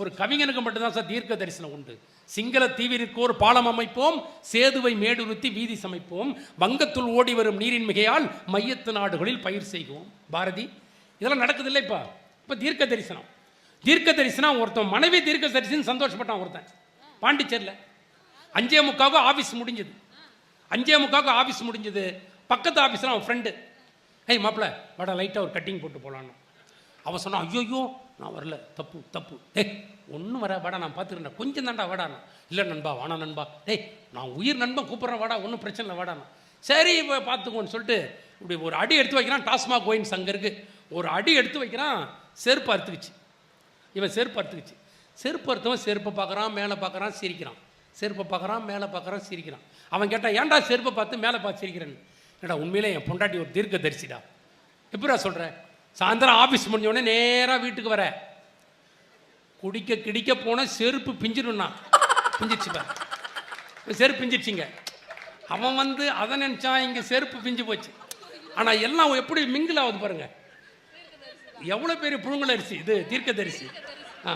ஒரு கவிஞனுக்கு மட்டும்தான் சார் தீர்க்க தரிசனம் உண்டு. சிங்கள தீவிற்கு ஒரு பாலம் அமைப்போம் சேதுவை மேடுருத்தி வீதி சமைப்போம் வங்கத்துள் ஓடி வரும் நீரின் மிகையால் மையத்து நாடுகளில் பயிர் செய்வோம். பாரதி இதெல்லாம் நடக்குது இல்லை இப்போ. இப்போ தீர்க்க தரிசனம். தீர்க்க தரிசனம் ஒருத்தன் மனைவி தீர்க்க தரிசனம் சந்தோஷப்பட்டான் ஒருத்தன். பாண்டிச்சேரியில். அஞ்சே முக்காவுக்கு ஆஃபீஸ் முடிஞ்சது. அஞ்சே முக்காவுக்கு ஆஃபீஸ் முடிஞ்சது. பக்கத்து ஆஃபீஸில் அவன் ஃப்ரெண்டு ஏய் மாப்பிள்ள வட லைட்டாக ஒரு கட்டிங் போட்டு போகலான்னு அவன் சொன்னான் ஐயோ நான் வரல. தப்பு தப்பு. ஏய் ஒன்றும் வர வாடா நான் பார்த்துக்கிறேன் கொஞ்சம் தாண்டா வாடா இல்லை நண்பா வாடா நண்பா. டேய் நான் உயிர் நண்பன் கூப்பிட்றேன் வாடா. ஒன்றும் பிரச்சனை இல்லை வாடாண்ணா சரி இப்போ பார்த்துக்கோன்னு சொல்லிட்டு இப்படி ஒரு அடி எடுத்து வைக்கிறான். டாஸ்மாக் கோயின்ஸ் அங்கே ஒரு அடி எடுத்து வைக்கிறான். செருப்பு அறுத்துக்குச்சு. இவன் செருப்பு அறுத்துக்குச்சு. செருப்பு அறுத்தவன் செருப்பை பார்க்குறான் மேலே பார்க்குறான் சிரிக்கிறான். செருப்பை பார்க்குறான் மேலே பார்க்குறான் சிரிக்கிறான். அவன் கேட்டான் ஏன்டா செருப்பை பார்த்து மேலே பார்த்து சிரிக்கிறேன்னு? ஏடா உண்மையிலே என் பொண்டாட்டி ஒரு தீர்க்க தரிசிடா எப்படிடா சொல்கிறேன் சாயந்தரம் ஆஃபீஸ் முடிஞ்ச உடனே நேராக வீட்டுக்கு வர. குடிக்க கிடிக்க போனால் செருப்பு பிஞ்சிடும்னா. பிஞ்சிடுச்சு பாரு. செருப்பு பிஞ்சிடுச்சிங்க. அவன் வந்து அதை நினச்சான் இங்கே செருப்பு பிஞ்சு போச்சு. ஆனால் எல்லாம் எப்படி மிங்கிள் ஆகுது பாருங்கள் எவ்வளோ பெரிய புழுங்கல் அரிசி இது தீர்க்க தரிசி ஆ.